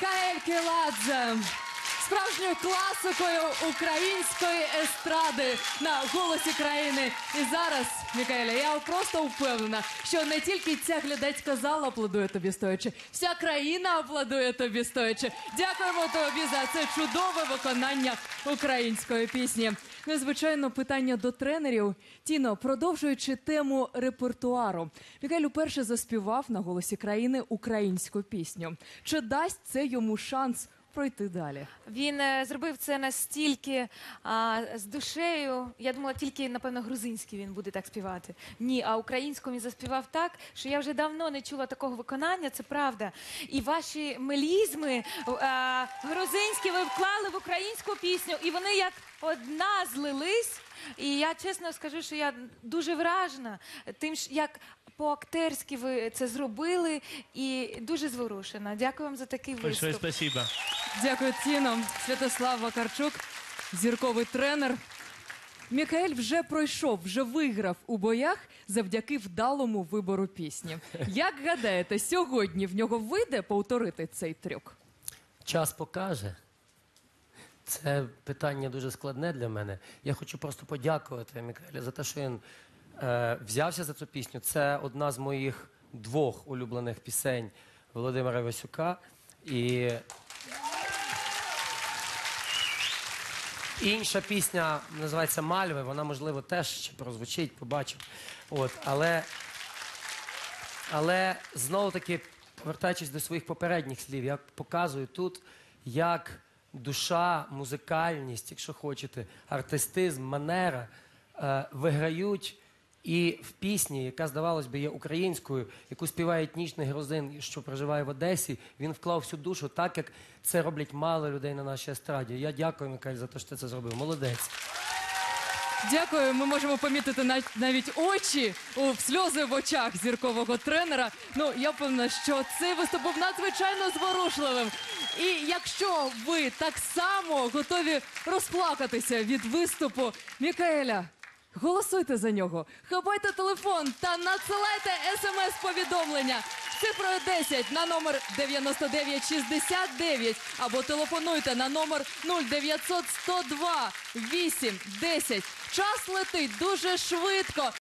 Мікаель Келадзе. Справжньою класикою української естради на голосі країни. І зараз, Мікаеля, я просто впевнена, що не тільки ця глядацька зала аплодує тобі стоячи, вся країна аплодує тобі стоячи. Дякуємо тобі за це чудове виконання української пісні. Незвичайно питання до тренерів. Тіно, продовжуючи тему репертуару, Мікаель уперше заспівав на голосі країни українську пісню. Чи дасть це йому шанс пройти далі? Він е, зробив це настільки а, з душею. Я думала, тільки напевно грузинський він буде так співати. Ні, а українську він заспівав так, що я вже давно не чула такого виконання. Це правда. І ваші мелізми а, грузинські ви вклали в українську пісню, і вони як одна злились. І я чесно скажу, що я дуже вражена тим, що як по-актерськи ви це зробили, і дуже зворушена. Дякую вам за такий Большое виступ. спасибо. Дякую, Тіно. Святослав Вакарчук, зірковий тренер. Мікаель вже пройшов, вже виграв у боях завдяки вдалому вибору пісні. Як гадаєте, сьогодні в нього вийде повторити цей трюк? Час покаже. Це питання дуже складне для мене. Я хочу просто подякувати Мікаелі за те, що він е, взявся за цю пісню. Це одна з моїх двох улюблених пісень Володимира Васюка. І інша пісня називається Мальви. Вона, можливо, теж ще прозвучить, побачимо. От, але але знову таки, повертаючись до своїх попередніх слів, я показую тут, як душа, музикальність, якщо хочете, артистизм, манера е, виграють і в пісні, яка, здавалось би, є українською, яку співає етнічний грузин, що проживає в Одесі, він вклав всю душу, так як це роблять мало людей на нашій естраді. Я дякую, Микаль, за те, що ти це зробив. Молодець. Дякую. Ми можемо помітити нав- навіть очі у сльози в очах зіркового тренера. Ну я певна, що цей виступ був надзвичайно зворушливим. І якщо ви так само готові розплакатися від виступу Мікаеля. Голосуйте за нього, хапайте телефон та надсилайте смс-повідомлення цифрою 10 на номер 9969 або телефонуйте на номер 0900 102 8 10. Час летить дуже швидко.